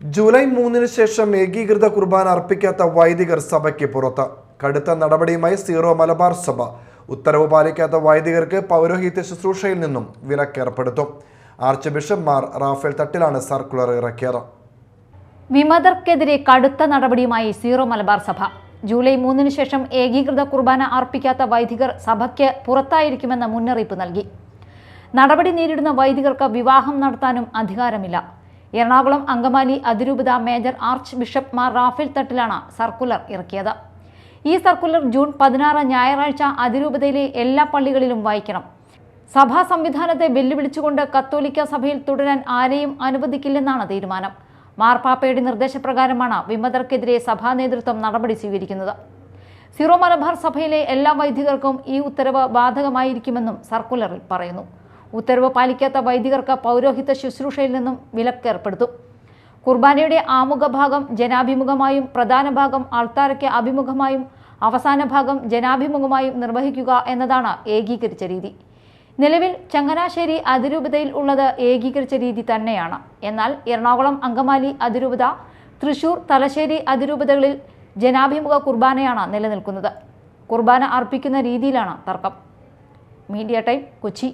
July മൂന്നിന് ശേഷം ഏകീകൃത കുർബാന അർപ്പിക്കാത്ത വൈദികർ സഭയ്ക്ക് പുറത്ത്. കടുത്ത നടപടിയുമായി സീറോ മലബാർ സഭ ഉത്തരവ് പാലിക്കാത്ത വൈദികർക്ക് പൗരോഹിത്യ ശുശ്രൂഷയിൽ നിന്നും വിലക്കേർപ്പെടുത്തും. ആർച്ച് ബിഷപ്പ് മാർ റാഫേൽ തട്ടിലാണ് സർക്കുലർ ഇറക്കിയത്. വിമതർക്കെതിരെ കടുത്ത നടപടിയുമായി സീറോ മലബാർ സഭ. ജൂലൈ മൂന്നിന് ശേഷം ഏകീകൃത കുർബാന അർപ്പിക്കാത്ത വൈദികർ സഭയ്ക്ക് പുറത്തായിരിക്കുമെന്ന മുന്നറിയിപ്പ് നൽകി. നടപടി നേരിടുന്ന വൈദികർക്ക് വിവാഹം നടത്താനും അധികാരമില്ല. എറണാകുളം അങ്കമാലി അതിരൂപത major archbishop Mar Rafale തട്ടിലാണ് സർക്കുലർ ഇറക്കിയത്. ഈ സർക്കുലർ ജൂൺ പതിനാറ് ഞായറാഴ്ച അതിരൂപതയിലെ എല്ലാ പള്ളികളിലും വായിക്കണം. സഭാ സംവിധാനത്തെ വെല്ലുവിളിച്ചുകൊണ്ട് കത്തോലിക്ക സഭയിൽ തുടരാൻ ആരെയും അനുവദിക്കില്ലെന്നാണ് തീരുമാനം. മാർപ്പാപ്പയുടെ നിർദ്ദേശപ്രകാരമാണ് വിമതർക്കെതിരെ സഭാ നേതൃത്വം നടപടി സ്വീകരിക്കുന്നത്. സിറോ മലബാർ സഭയിലെ എല്ലാ വൈദികർക്കും ഈ ഉത്തരവ് ബാധകമായിരിക്കുമെന്നും സർക്കുലറിൽ പറയുന്നു. ഉത്തരവ് പാലിക്കാത്ത വൈദികർക്ക് പൗരോഹിത ശുശ്രൂഷയിൽ നിന്നും വിലക്ക് ഏർപ്പെടുത്തും കുർബാനയുടെ ആമുഖ ഭാഗം ജനാഭിമുഖമായും പ്രധാന ഭാഗം ആൾത്താരയ്ക്ക് അഭിമുഖമായും അവസാന ഭാഗം ജനാഭിമുഖമായും നിർവഹിക്കുക എന്നതാണ് ഏകീകരിച്ച രീതി. നിലവിൽ ചങ്ങനാശ്ശേരി അതിരൂപതയിൽ ഉള്ളത് ഏകീകരിച്ച രീതി തന്നെയാണ്. എന്നാൽ എറണാകുളം അങ്കമാലി അതിരൂപത തൃശൂർ തലശ്ശേരി അതിരൂപതകളിൽ ജനാഭിമുഖ കുർബാനയാണ് നിലനിൽക്കുന്നത്. കുർബാന അർപ്പിക്കുന്ന രീതിയിലാണ് തർക്കം. Media time Kochi.